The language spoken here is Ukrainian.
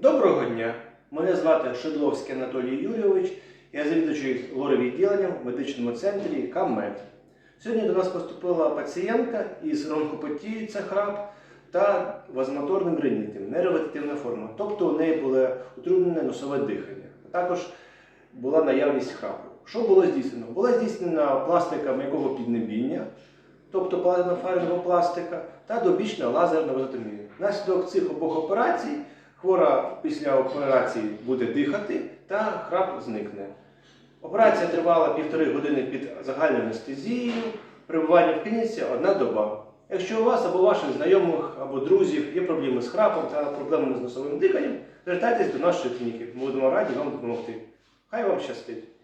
Доброго дня! Мене звати Шедловський Анатолій Юрійович. Я завідуючий лоровідділенням в медичному центрі КАМЕД. Сьогодні до нас поступила пацієнтка із ронхопотією, це храп, та вазомоторним ринітом, нейровегетативна форма. Тобто у неї було утруднене носове дихання. А також була наявність храпу. Що було здійснено? Була здійснена пластика м'якого піднебіння, тобто плазмофарного пластика, та добічна лазерна вазотомія. Наслідок цих обох операцій хвора після операції буде дихати та храп зникне. Операція тривала півтори години під загальною анестезією, перебування в клініці одна доба. Якщо у вас або ваших знайомих або друзів є проблеми з храпом та проблеми з носовим диханням, звертайтесь до нашої клініки. Ми будемо раді вам допомогти. Хай вам щастить!